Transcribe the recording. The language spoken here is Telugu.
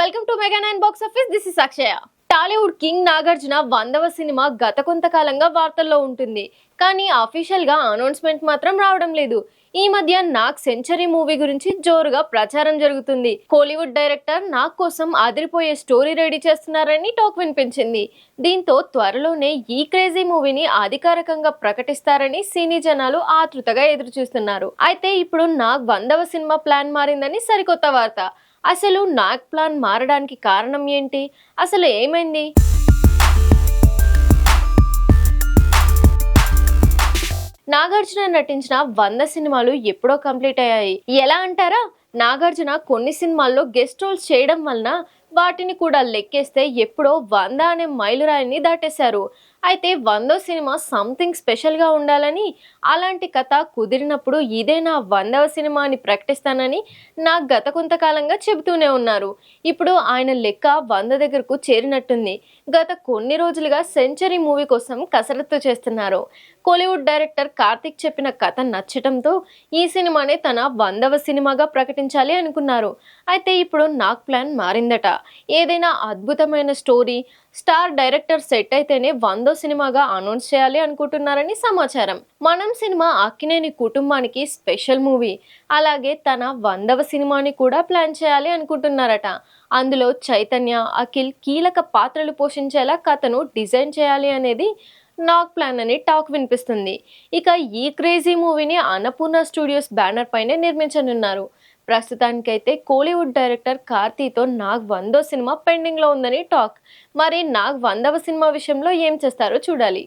Welcome to mega nine box office. This is Akshaya. Tollywood king Nagarjuna వందవ సినిమా గత కొంతకాలంగా వార్తల్లో ఉంటుంది. కానీ అఫీషియల్గా అనౌన్స్మెంట్ మాత్రం రావడం లేదు. ఈ మధ్య నాగ్ సెంచరీ మూవీ గురించి జోరుగా ప్రచారం జరుగుతుంది. కోలీవుడ్ డైరెక్టర్ నాగ్ కోసం అదిరిపోయే స్టోరీ రెడీ చేస్తున్నారని టాక్ వినిపించింది. దీంతో త్వరలోనే ఈ క్రేజీ మూవీని అధికారికంగా ప్రకటిస్తారని సినీ జనాలు ఆతృతగా ఎదురు చూస్తున్నారు అయితే ఇప్పుడు నాగ్ వందవ సినిమా ప్లాన్ మారిందని సరికొత్త వార్త. అసలు నాగ్ ప్లాన్ మారడానికి కారణం ఏంటి? అసలు ఏమైంది? నాగార్జున నటించిన వంద సినిమాలు ఎప్పుడో కంప్లీట్ అయ్యాయి. ఎలా అంటారా? నాగార్జున కొన్ని సినిమాల్లో గెస్ట్ రోల్స్ చేయడం వలన వాటిని కూడా లెక్కేస్తే ఎప్పుడో వంద అనే మైలురాయిని దాటేశారు. అయితే వందో సినిమా సంథింగ్ స్పెషల్గా ఉండాలని అలాంటి కథ కుదిరినప్పుడు ఇదే నా వందవ సినిమా అని ప్రకటిస్తానని నా గత కొంతకాలంగా చెబుతూనే ఉన్నారు. ఇప్పుడు ఆయన లెక్క వంద దగ్గరకు చేరినట్టుంది. గత కొన్ని రోజులుగా సెంచరీ మూవీ కోసం కసరత్తు చేస్తున్నారు. కోలీవుడ్ డైరెక్టర్ కార్తిక్ చెప్పిన కథ నచ్చటంతో ఈ సినిమానే తన వందవ సినిమాగా ప్రకటించాలి అనుకున్నారు. అయితే ఇప్పుడు నాకు ప్లాన్ మారిందట. ఏదైనా అద్భుతమైన స్టోరీ స్టార్ డైరెక్టర్ సెట్ అయితేనే వందో సినిమాగా అనౌన్స్ చేయాలి అనుకుంటున్నారని సమాచారం. మనం సినిమా అక్కినేని కుటుంబానికి స్పెషల్ మూవీ. అలాగే తన వందవ సినిమాని కూడా ప్లాన్ చేయాలి అనుకుంటున్నారట. అందులో చైతన్య అఖిల్ కీలక పాత్రలు పోషించేలా కథను డిజైన్ చేయాలి అనేది నాగ్ ప్లాన్ అని టాక్ వినిపిస్తుంది. ఇక ఈ క్రేజీ మూవీని అన్నపూర్ణ స్టూడియోస్ బ్యానర్ పైనే నిర్మించనున్నారు. ప్రస్తుతానికైతే కోలీవుడ్ డైరెక్టర్ కార్తీతో నాగ్ వందో సినిమా పెండింగ్లో ఉందని టాక్. మరి నాగ్ వందవ సినిమా విషయంలో ఏం చేస్తారో చూడాలి.